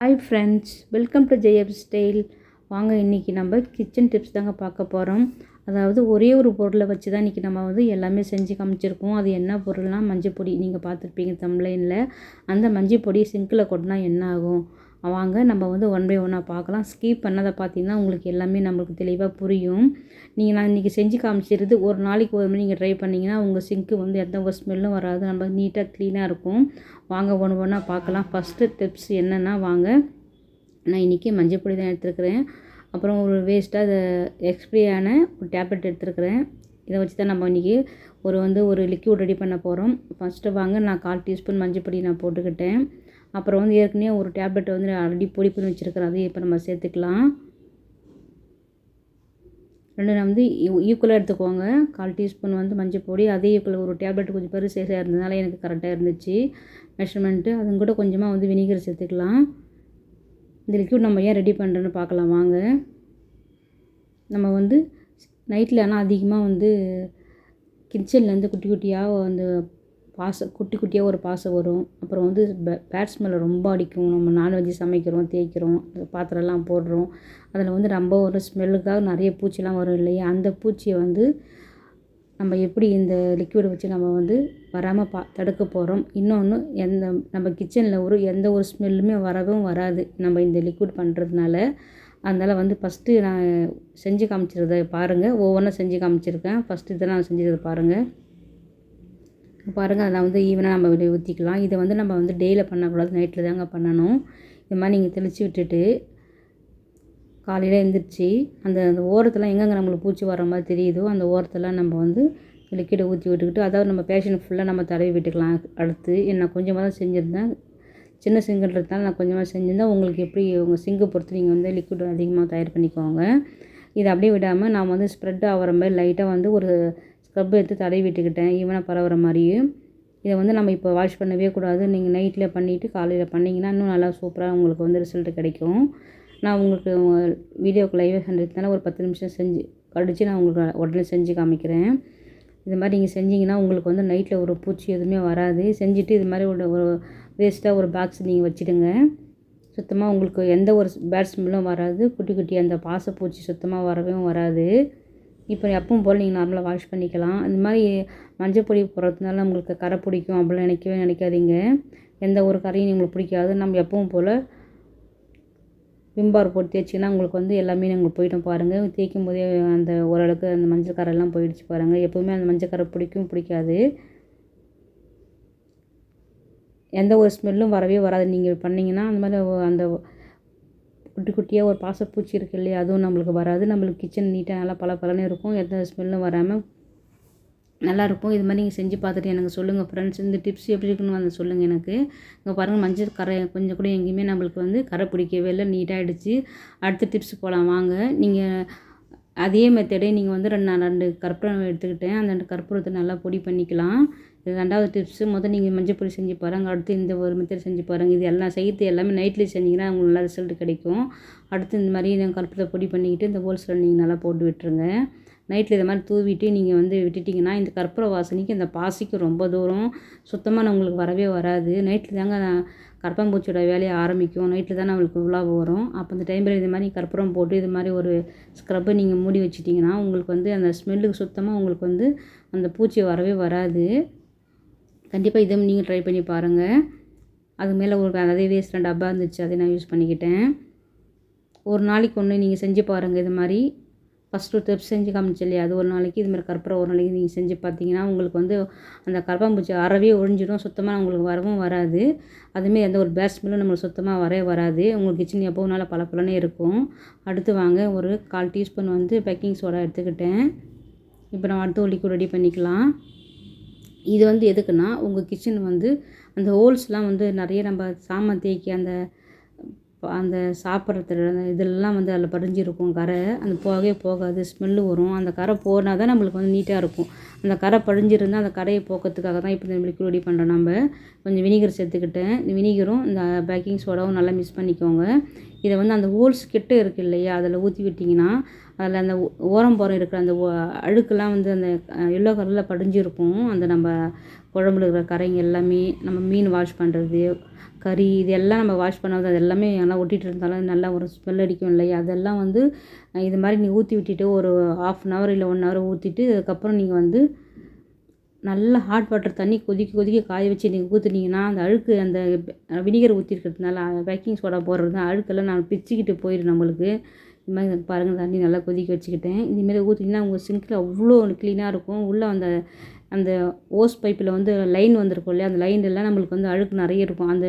Hi friends welcome to ஜெயப் style வாங்க இன்றைக்கி நம்ம கிச்சன் டிப்ஸ் தாங்க பார்க்க போகிறோம் அதாவது ஒரே ஒரு பொருளை வச்சு தான் இன்றைக்கி நம்ம வந்து எல்லாமே செஞ்சு காமிச்சிருக்கோம். அது என்ன பொருள்னால் மஞ்சள் பொடி நீங்கள் பார்த்துருப்பீங்க தம்லைனில் அந்த மஞ்சள் பொடி சிங்கில் கொட்டினா என்ன ஆகும்? வாங்க நம்ம வந்து ஒன் பை ஒன்னாக பார்க்கலாம். ஸ்கிப் பண்ணதை பார்த்தீங்கன்னா உங்களுக்கு எல்லாமே நம்மளுக்கு தெளிவாக புரியும். நீங்கள் நான் இன்றைக்கி செஞ்சு காமிச்சிருது ஒரு நாளைக்கு ஒரு மணி நீங்கள் ட்ரை பண்ணிங்கன்னா உங்கள் சிங்க்கு வந்து எந்த ஒரு ஸ்மெல்லும் வராது. நம்ம நீட்டாக க்ளீனாக இருக்கும். வாங்க ஒன்று ஒன்றா பார்க்கலாம். ஃபஸ்ட்டு டிப்ஸ் என்னென்னா வாங்க. நான் இன்றைக்கி மஞ்சள் பொடி தான் எடுத்துருக்கிறேன். அப்புறம் ஒரு வேஸ்ட்டாக அதை எக்ஸ்பிரியான ஒரு டேப்லெட் எடுத்துருக்கிறேன். இதை வச்சு தான் நம்ம இன்றைக்கி ஒரு வந்து ஒரு லிக்யூட் ரெடி பண்ண போகிறோம் ஃபஸ்ட்டு வாங்க நான் கால் டீஸ்பூன் மஞ்சள் பொடி நான் போட்டுக்கிட்டேன். அப்புறம் வந்து ஏற்கனவே ஒரு டேப்லெட் வந்து ஆல்ரெடி பொடி பண்ணி வச்சுருக்கிறேன். அதையும் இப்போ நம்ம சேர்த்துக்கலாம். ரெண்டு நான் வந்து ஈக்குவலாக எடுத்துக்கோங்க. கால் டீஸ்பூன் வந்து மஞ்சள் பொடி அதே ஈக்குவல் ஒரு டேப்லெட் கொஞ்சம் பெருசாக இருந்ததுனால எனக்கு கரெக்டாக இருந்துச்சு. மெஷர்மெண்ட்டு அதுங்க கூட கொஞ்சமாக வந்து வினிகர் சேர்த்துக்கலாம். இந்த லிக்யூட் நம்ம ஏன் ரெடி பண்ணுறோன்னு பார்க்கலாம். வாங்க. நம்ம வந்து நைட்டில் ஆனால் அதிகமாக வந்து கிச்சன்லேருந்து குட்டி குட்டியாக வந்து பாசை குட்டி குட்டியாக ஒரு பாசை வரும். அப்புறம் வந்து பே பேட் ஸ்மெல்லை ரொம்ப அடிக்கும். நம்ம நான்வெஜ்ஜு சமைக்கிறோம் தேய்க்கிறோம் பாத்திரம்லாம் போடுறோம். அதில் வந்து ரொம்ப ஒரு ஸ்மெல்லுக்காக நிறைய பூச்சிலாம் வரும் இல்லையா? அந்த பூச்சியை வந்து நம்ம எப்படி இந்த லிக்விடை வச்சு நம்ம வந்து வராமல் பா தடுக்க போகிறோம் இன்னொன்று எந்த நம்ம கிச்சனில் ஒரு எந்த ஒரு ஸ்மெல்லுமே வரவும் வராது. நம்ம இந்த லிக்விட் பண்ணுறதுனால அதனால் வந்து ஃபஸ்ட்டு நான் செஞ்சு காமிச்சிருந்ததை பாருங்கள் ஒவ்வொன்றா செஞ்சு காமிச்சிருக்கேன். ஃபஸ்ட்டு இதெல்லாம் நான் செஞ்சதை பாருங்கள் பாருங்கள் அதை வந்து ஈவனாக நம்ம வெளியே ஊற்றிக்கலாம் இதை வந்து நம்ம வந்து டெய்லியில் பண்ணக்கூடாது. நைட்டில் தாங்க பண்ணணும். இது மாதிரி நீங்கள் தெளித்து விட்டுட்டு காலையில் எழுந்திரிச்சி அந்த அந்த ஓரத்தில் எங்கெங்கே நம்மளுக்கு பூச்சி வர மாதிரி தெரியுதோ அந்த ஓரத்தெல்லாம் நம்ம வந்து லிக்விடை ஊற்றி விட்டுக்கிட்டு அதாவது நம்ம பேஷண்ட் ஃபுல்லாக நம்ம தடவி விட்டுக்கலாம். அடுத்து நான் கொஞ்சமாக தான் செஞ்சுருந்தேன் சின்ன சிங்குன்றதுனால நான் கொஞ்சமாக செஞ்சுருந்தேன் உங்களுக்கு எப்படி உங்கள் சிங்கை பொறுத்து நீங்கள் வந்து லிக்விட் அதிகமாக தயார் பண்ணிக்கோங்க. இதை அப்படியே விடாமல் நான் வந்து ஸ்ப்ரெட் ஆகிற மாதிரி லைட்டாக வந்து ஒரு ஸ்க்ரப் எடுத்து தடவி விட்டுக்கிட்டேன். ஈவனாக பரவுற மாதிரியும் இதை வந்து நம்ம இப்போ வாஷ் பண்ணவே கூடாது. நீங்கள் நைட்டில் பண்ணிவிட்டு காலையில் பண்ணிங்கன்னா இன்னும் நல்லா சூப்பராக உங்களுக்கு வந்து ரிசல்ட் கிடைக்கும். நான் உங்களுக்கு வீடியோக்கு லைவாக செஞ்சதுனால ஒரு பத்து நிமிஷம் செஞ்சு கடிச்சு நான் உங்களுக்கு உடனே செஞ்சு காமிக்கிறேன். இது மாதிரி நீங்கள் செஞ்சிங்கன்னா உங்களுக்கு வந்து நைட்டில் ஒரு பூச்சி எதுவுமே வராது. செஞ்சுட்டு இது மாதிரி ஒரு ஒரு வேஸ்ட்டாக ஒரு பாக்ஸ் நீங்கள் வச்சுடுங்க. சுத்தமாக உங்களுக்கு எந்த ஒரு பேட் ஸ்மெல்லும் வராது. குட்டி குட்டி அந்த பாசப்பூச்சி சுத்தமாக வரவே வராது. இப்போ எப்பவும் போல் நீங்கள் நார்மலாக வாஷ் பண்ணிக்கலாம். இந்த மாதிரி மஞ்சள் பொடி போடுறதுனால உங்களுக்கு கரை பிடிக்கும். அப்படிலாம் நினைக்கவே நினைக்காதீங்க. எந்த ஒரு கரையும் உங்களுக்கு பிடிக்காது. நம்ம எப்பவும் போல் விம்பார் போட்டு தேய்ச்சிங்கன்னா உங்களுக்கு வந்து எல்லாமே நாங்கள் போய்ட்டும் பாருங்கள் தேய்க்கும் போதே அந்த ஓரளவுக்கு அந்த மஞ்சள் கரெல்லாம் போயிடுச்சு பாருங்கள் எப்போவுமே அந்த மஞ்சள் கரை பிடிக்கும் பிடிக்காது. எந்த ஒரு ஸ்மெல்லும் வரவே வராது. நீங்கள் பண்ணிங்கன்னா அந்த மாதிரி அந்த குட்டி குட்டியாக ஒரு பாசப்பூச்சி இருக்குது இல்லையா அதுவும் நம்மளுக்கு வராது. நம்மளுக்கு கிச்சன் நீட்டாக நல்லா பல பலனே இருக்கும். எந்த ஸ்மெல்லும் வராமல் நல்லாயிருக்கும் இது மாதிரி நீங்கள் செஞ்சு பார்த்துட்டு எனக்கு சொல்லுங்கள் ஃப்ரெண்ட்ஸ் இந்த டிப்ஸ் எப்படி இருக்குன்னு வந்து சொல்லுங்கள் எனக்கு. இங்கே பாருங்கள் மஞ்சள் கரை கொஞ்சம் கூட எங்கேயுமே நம்மளுக்கு வந்து கரை பிடிக்கவே இல்லை. நீட்டாகிடுச்சு அடுத்த டிப்ஸ் போகலாம் வாங்க. நீங்கள் அதே மெத்தடே நீங்கள் வந்து ரெண்டு நான் ரெண்டு கற்பூரம் எடுத்துக்கிட்டேன் அந்த ரெண்டு கற்பூரத்தை நல்லா பொடி பண்ணிக்கலாம். இது ரெண்டாவது டிப்ஸு முதல் நீங்கள் மஞ்சள் பொடி செஞ்சு பாருங்கள் அடுத்து இந்த ஒரு மெத்தட் செஞ்சு பாருங்கள் இது எல்லாம் செய்கிறது எல்லாமே நைட்லேயே செஞ்சிங்கன்னா உங்களுக்கு நல்லா ரிசல்ட் கிடைக்கும். அடுத்து இந்த மாதிரி கற்பூரத்தை பொடி பண்ணிக்கிட்டு இந்த ஹோல்ஸில் நீங்கள் நல்லா போட்டு விட்டுருங்க. நைட்டில் இதை மாதிரி தூவிட்டு நீங்கள் வந்து விட்டுட்டிங்கன்னா இந்த கற்பூர வாசனைக்கு இந்த பாசிக்கு ரொம்ப தூரம் சுத்தமாக நான் உங்களுக்கு வரவே வராது. நைட்டில் தாங்க கரப்பாம்பூச்சியோட வேலையை ஆரம்பிக்கும். நைட்டில் தான் நம்மளுக்கு உலாவு வரும். அப்போ அந்த டைமில் இது மாதிரி கற்பூரம் போட்டு இது மாதிரி ஒரு ஸ்க்ரப்பை நீங்கள் மூடி வச்சிட்டிங்கன்னா உங்களுக்கு வந்து அந்த ஸ்மெல்லுக்கு சுத்தமாக உங்களுக்கு வந்து அந்த பூச்சி வரவே வராது. கண்டிப்பாக இதை நீங்கள் ட்ரை பண்ணி பாருங்கள் அது மேலே ஒரு அதே வேஸ்ட் டப்பா இருந்துச்சு அதை நான் யூஸ் பண்ணிக்கிட்டேன். ஒரு நாளைக்கு ஒன்று நீங்கள் செஞ்சு பாருங்கள் இது மாதிரி. ஃபஸ்ட்டு ஸ்டெப் செஞ்சு காமிச்சு இல்லையா அது ஒரு நாளைக்கு இது மாதிரி கற்பூரம் ஒரு நாளைக்கு நீங்கள் செஞ்சு பார்த்தீங்கன்னா உங்களுக்கு வந்து அந்த கரப்பாம்பூச்சி அறவே ஒழிஞ்சிடும். சுத்தமாக உங்களுக்கு வரவும் வராது. அதுமாரி எந்த ஒரு பேட் ஸ்மெல்லும் நம்மளுக்கு சுத்தமாக வரவே வராது. உங்களுக்கு கிச்சன் எப்போவும் நல்லா பல பலனே இருக்கும். அடுத்து வாங்க ஒரு கால் டீஸ்பூன் வந்து பேக்கிங் சோடா எடுத்துக்கிட்டேன். இப்போ நம்ம அடுத்து ஒரு லிக்விட் ரெடி பண்ணிக்கலாம். இது வந்து எதுக்குன்னா உங்கள் கிச்சன் வந்து அந்த ஹோல்ஸ்லாம் வந்து நிறைய நம்ம சாமான் தேய்க்க அந்த அந்த சாப்பிட்றது இதெல்லாம் வந்து அதில் படிஞ்சிருக்கும் கரை. அந்த புகையே போகாது ஸ்மெல்லு வரும். அந்த கரை போனால் தான் நம்மளுக்கு வந்து நீட்டாக இருக்கும். அந்த கரை படிஞ்சிருந்தால் அந்த கரையை போக்கிறதுக்காக தான் இப்போ இந்த லிக்விடி பண்ணுறோம் நம்ம. கொஞ்சம் வினிகர் சேர்த்துக்கிட்டேன். இந்த வினிகரும் இந்த பேக்கிங் சோடாவும் நல்லா மிக்ஸ் பண்ணிக்கோங்க. இதை வந்து அந்த ஹோல்ஸ் கிட்ட இருக்குது இல்லையா அதில் ஊற்றி விட்டிங்கன்னா அதில் அந்த ஓரம் போகிற இருக்கிற அந்த அழுக்கெல்லாம் வந்து அந்த எல்லோ கலரில் படிஞ்சிருக்கும். அந்த நம்ம குழம்புல இருக்கிற கரைங்க எல்லாமே நம்ம மீன் வாஷ் பண்ணுறது கறி இது எல்லாம் நம்ம வாஷ் பண்ணாத அது எல்லாமே நல்லா ஒட்டிகிட்டு இருந்தாலும் நல்லா ஒரு ஸ்மெல் அடிக்கும் இல்லையா? அதெல்லாம் வந்து இது மாதிரி நீ ஊற்றி விட்டுட்டு ஒரு ஆஃப் அன் ஹவர் இல்லை ஒன் ஹவர் ஊற்றிட்டு அதுக்கப்புறம் நீங்கள் வந்து நல்லா ஹாட் வாட்டர் தண்ணி கொதிக்க கொதிக்க காய வச்சு நீங்கள் ஊற்றுனீங்கன்னா அந்த அழுக்கு அந்த வினிகர் ஊற்றிருக்கிறதுனால பேக்கிங் சோடா போடுறது அழுக்கெல்லாம் நான் பிச்சுக்கிட்டு போயிடும் நம்மளுக்கு. இது மாதிரி பாருங்கள் தண்ணி நல்லா கொதிக்க வச்சுக்கிட்டேன். இதுமாரி ஊற்றிங்கன்னா உங்கள் சிங்கில் அவ்வளோ க்ளீனாக இருக்கும். உள்ளே அந்த அந்த ஓஸ் பைப்பில் வந்து லைன் வந்திருக்கும் இல்லையா? அந்த லைன்லாம் நம்மளுக்கு வந்து அழுக்கு நிறைய இருக்கும். அந்த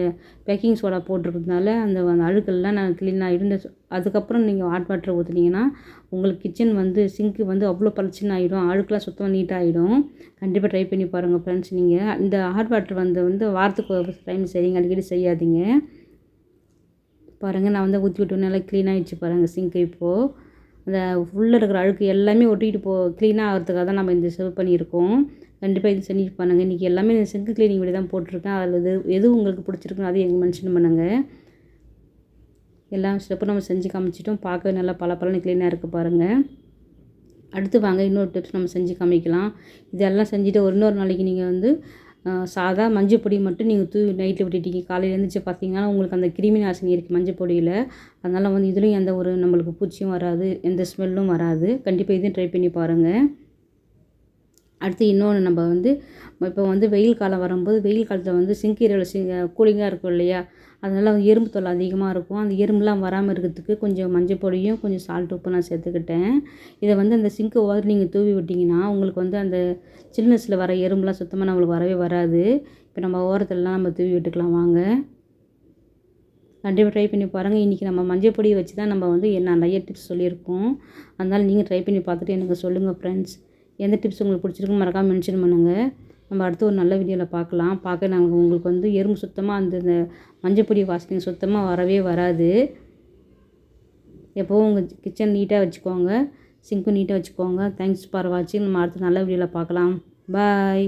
பேக்கிங் சோடா போட்டிருக்கிறதுனால அந்த அந்த அழுக்கெல்லாம் நான் க்ளீன் ஆகிடும் அதுக்கப்புறம் நீங்கள் ஹாட் வாட்டர் ஊற்றுனீங்கன்னா உங்களுக்கு கிச்சன் வந்து சிங்க்கு வந்து அவ்வளோ பளிச்சுன்னு ஆகிடும் அழுக்கெலாம் சுத்தமாக நீட்டாகிடும் கண்டிப்பாக ட்ரை பண்ணி பாருங்கள் ஃப்ரெண்ட்ஸ் நீங்கள் இந்த ஹாட் வாட்டர் வந்து வந்து வாரத்துக்கு டைம் செய்யுங்க அடிக்கடி செய்யாதீங்க. பாருங்கள் நான் வந்து ஊற்றி விட்டு நல்லா க்ளீன் ஆகிடுச்சு பாருங்கள் சிங்க்கு இப்போது அந்த உள்ளே இருக்கிற அழுக்கு எல்லாமே ஒட்டிக்கிட்டு போ க்ளீனாக ஆகிறதுக்காக தான் நம்ம இந்த செலவு பண்ணியிருக்கோம். கண்டிப்பாக இது செஞ்சு பண்ணுங்கள் இன்றைக்கி எல்லாமே இந்த சிங்கிள் க்ளீனிங் வீடியோ தான் போட்டிருக்கேன். அதில் எது எது உங்களுக்கு பிடிச்சிருக்குன்னு அதையும் எங்கள் மென்ஷன் பண்ணுங்கள் எல்லா ஸ்டெப்பும் நம்ம செஞ்சு காமிச்சிட்டோம். பார்க்கவே நல்லா பல பலன்னு க்ளீனாக இருக்குது பாருங்கள் அடுத்து வாங்க இன்னொரு டிப்ஸ் நம்ம செஞ்சு காமிக்கலாம். இதெல்லாம் செஞ்சுட்டு ஒரு இன்னொரு நாளைக்கு நீங்கள் வந்து சாதா மஞ்சள் பொடி மட்டும் நீங்கள் தூவி நைட்டில் விட்டுட்டீங்க. காலையில் எழுந்திரிச்சு பார்த்தீங்கன்னா உங்களுக்கு அந்த கிருமி நாசினி இருக்குது மஞ்சள் பொடியில். அதனால் வந்து இதுலேயும் எந்த ஒரு நம்மளுக்கு பூச்சியும் வராது எந்த ஸ்மெல்லும் வராது. கண்டிப்பாக இதையும் ட்ரை பண்ணி பாருங்கள் அடுத்து இன்னொன்று நம்ம வந்து இப்போ வந்து வெயில் காலம் வரும்போது வெயில் காலத்தில் வந்து சிங்கீரையில் சி கூலிங்காக இருக்கும் இல்லையா? அதனால் வந்து எறும்பு தொல்லை அதிகமாக இருக்கும். அந்த எறும்புலாம் வராமல் இருக்கிறதுக்கு கொஞ்சம் மஞ்சள் பொடியும் கொஞ்சம் சால்ட் உப்பு நான் சேர்த்துக்கிட்டேன். இதை வந்து அந்த சிங்க்கு ஓரம் நீங்கள் தூவி விட்டிங்கன்னா உங்களுக்கு வந்து அந்த சில்னஸில் வர எறும்புலாம் சுத்தமாக நம்மளுக்கு வரவே வராது. இப்போ நம்ம ஓரத்துலலாம் நம்ம தூவி விட்டுக்கலாம் வாங்க. கண்டிப்பாக ட்ரை பண்ணி பாருங்கள் இன்றைக்கி நம்ம மஞ்சள் பொடியை வச்சு தான் நம்ம வந்து என்ன நிறைய டிப்ஸ் சொல்லியிருக்கோம். அதனால் நீங்கள் ட்ரை பண்ணி பார்த்துட்டு எனக்கு சொல்லுங்கள் ஃப்ரெண்ட்ஸ் எந்த டிப்ஸ் உங்களுக்கு பிடிச்சிருக்குன்னு மறக்காமல் மென்ஷன் பண்ணுங்கள் நம்ம அடுத்து ஒரு நல்ல வீடியோவில் பார்க்கலாம். பார்க்க நாங்கள் உங்களுக்கு வந்து எறும்பு சுத்தமாக அந்த இந்த மஞ்சள் பொடி வாசனை சுத்தமாக வரவே வராது. எப்போவும் உங்கள் கிச்சன் நீட்டாக வச்சுக்கோங்க. சிங்க்கும் நீட்டாக வச்சுக்கோங்க. தேங்க்ஸ் ஃபார் வாட்சிங் நம்ம அடுத்து நல்ல வீடியோவில் பார்க்கலாம். பாய்